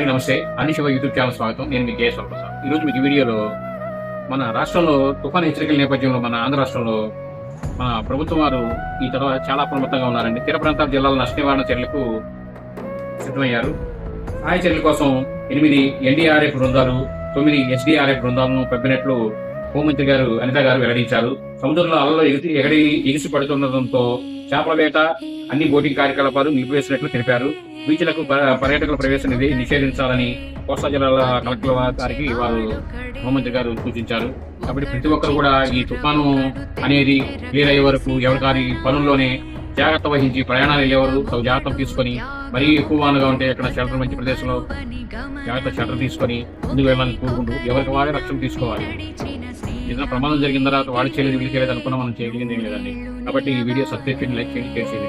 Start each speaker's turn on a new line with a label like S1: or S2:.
S1: నమస్తే. అన్ని Shiva YouTube channel స్వాగతం. నేను మీ కేఎస్ ప్రసాద్. ఈ రోజు మీకు ఈ వీడియోలో మన రాష్ట్రంలో తుఫాన్ హెచ్చరికల నేపథ్యంలో మన ఆంధ్ర రాష్ట్రంలో మన ప్రభుత్వం వారు ఈ తర్వాత చాలా అప్రమత్తంగా ఉన్నారండి. తీర ప్రాంతాల జిల్లాల నష్ట నివారణ చర్యలకు సిద్ధమయ్యారు. సహాయ చర్యల కోసం ఎనిమిది ఎన్డీఆర్ఎఫ్ బృందాలు తొమ్మిది ఎస్డీఆర్ఎఫ్ బృందాలను పంపినట్లు హోంమంత్రి గారు అనిత గారు వెల్లడించారు. సముద్రంలో అలలో ఎగిసి ఎగడి ఎగిసి పడుతుండటంతో చేపల వేట అన్ని బోటింగ్ కార్యకలాపాలు నిలిపివేసినట్లు తెలిపారు. బీచ్లకు ప- పర్యాటకుల ప్రవేశం నిషేధించాలని కోస్తా జిల్లాల కలెక్టర్ గారికి వారు హోంమంత్రి గారు సూచించారు. కాబట్టి ప్రతి ఒక్కరు కూడా ఈ తుఫాను అనేది క్లియర్ అయ్యే వరకు ఎవరికారి పనుల్లోనే జాగ్రత్త వహించి ప్రయాణాలు వెళ్ళేవారు. తగు జాగ్రత్తలు తీసుకొని మరీ ఎక్కువ వానగా ఉంటే ఎక్కడ షెల్టర్ మంచి ప్రదేశంలో జాగ్రత్త షెల్టర్ తీసుకొని ముందుకు వెళ్ళాలని కోరుకుంటూ ఎవరికి వారే రక్షణ తీసుకోవాలి. ఏదైనా ప్రమాదం జరిగిన తర్వాత వాడి చేయలేదు వీళ్ళు చేయలేదు అనుకున్నా మనం చేయగలిగింది ఏం లేదండి. కాబట్టి ఈ వీడియో సబ్స్క్రైబ్ చేయండి లైక్ చేయండి చేసేది